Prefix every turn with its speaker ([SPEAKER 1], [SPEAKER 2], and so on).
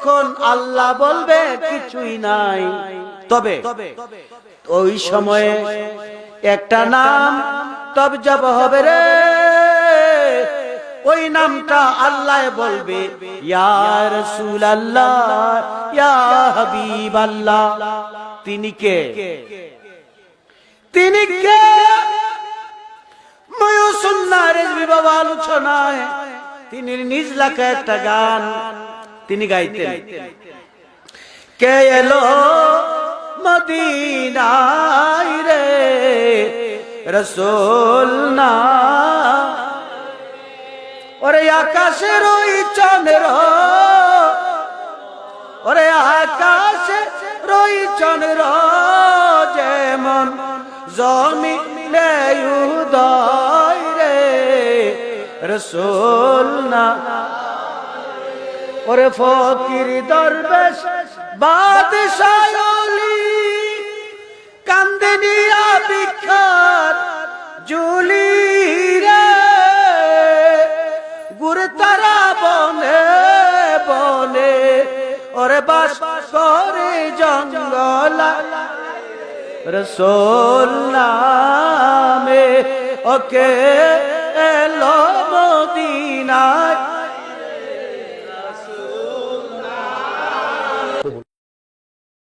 [SPEAKER 1] তখন আল্লাহ বলবে, কিছুই নাই। তবে ওই সময়ে একটা নাম তব জব হবে রে। ওই নামটা আল্লাহ বলবে, ইয়া রাসূলুল্লাহ, ইয়া হাবিবাল্লাহ। তিনি কে? তিনি কে? ময়ূসুন্নার বাবা আলোচনায়। তিনি নিজ লেখা একটা গান তিনি গাইতেন। কে এলো মদিনায় রে? রসোল না। ওরে আকাশের ওই চন্দ্র। ওরে আকাশে রই চন্দ্র যেমন জমিনে উদয় রে। রসোল না। ওরে ফকির দরবেশ বাদশায়লি কান্দিনিয়া বিখ্যাত জুলি রে। গুরতারা বনে বনে, ওরে বাস করে জঙ্গলা। রসোল নামে ওকে